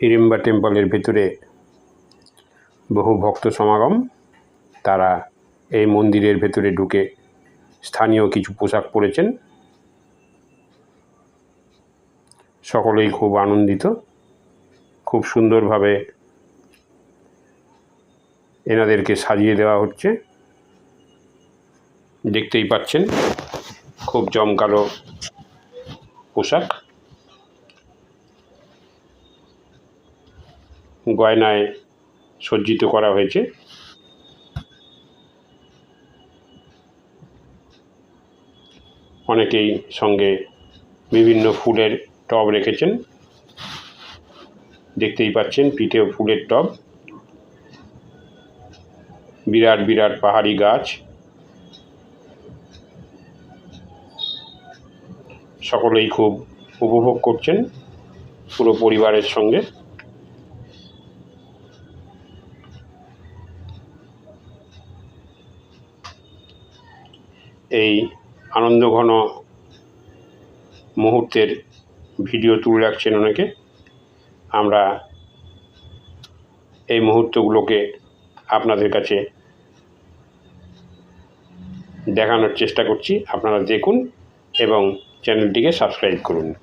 হিড়িম্বা টেম্পলের ভেতরে বহু ভক্ত সমাগম। তারা এই মন্দিরের ভেতরে ঢুকে স্থানীয় কিছু পোশাক পরেছেন। সকলেই খুব আনন্দিত। খুব সুন্দরভাবে এনাদেরকে সাজিয়ে দেওয়া হচ্ছে। দেখতেই পাচ্ছেন, খুব জমকালো পোশাক। গয়নায় সজ্জিত করা হয়েছে। অনেকেই সঙ্গে বিভিন্ন ফুলের টব রেখেছেন। দেখতেই পাচ্ছেন পিঠেও ফুলের টব। বিরাট বিরাট পাহাড়ি গাছ। সকলেই খুব উপভোগ করছেন পুরো পরিবারের সঙ্গে। এই আনন্দঘন মুহূর্তের ভিডিও তুলে রাখছেন অনেকে। আমরা এই মুহূর্তগুলোকে আপনাদের কাছে দেখানোর চেষ্টা করছি। আপনারা দেখুন এবং চ্যানেলটিকে সাবস্ক্রাইব করুন।